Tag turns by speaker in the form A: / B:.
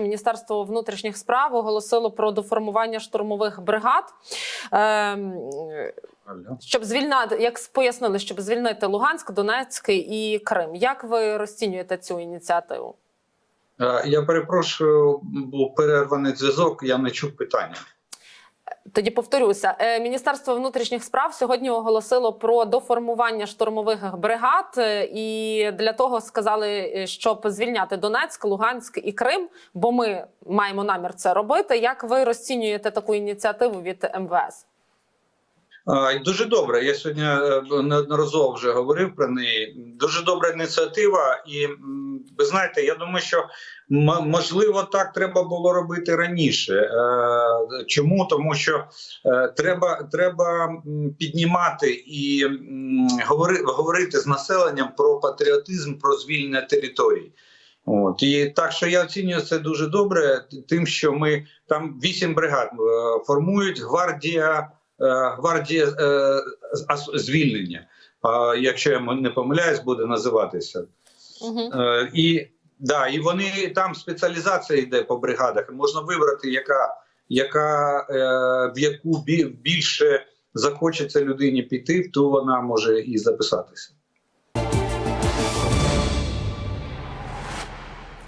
A: Міністерство внутрішніх справ оголосило про доформування штурмових бригад, ем, щоб звільнати, як пояснили, щоб звільнити Луганськ, Донецьк і Крим. Як ви розцінюєте цю ініціативу?
B: Е, Я перепрошую, був перерваний зв'язок, я не чув питання.
A: Тоді повторюся, Е, Міністерство внутрішніх справ сьогодні оголосило про доформування штурмових бригад, е, і для того сказали, е, щоб звільняти Донецьк, Луганськ і Крим, бо ми маємо намір це робити. Як ви розцінюєте таку ініціативу від МВС?
B: Дуже добре. Я сьогодні е, неодноразово вже говорив про неї. Дуже добра ініціатива, і ви знаєте, я думаю, що можливо так треба було робити раніше. Е, Чому? Тому що е, треба, треба піднімати і говорити з населенням про патріотизм, про звільнення територій. От і так, що я оцінюю це дуже добре, тим, що ми там вісім бригад формують гвардія. Е, гвардія е, звільнення, якщо я не помиляюсь, буде називатися.
A: Угу.
B: І да, і вони там спеціалізація йде по бригадах. Можна вибрати, яка, яка в яку бі- більше захочеться людині піти, то вона може і записатися.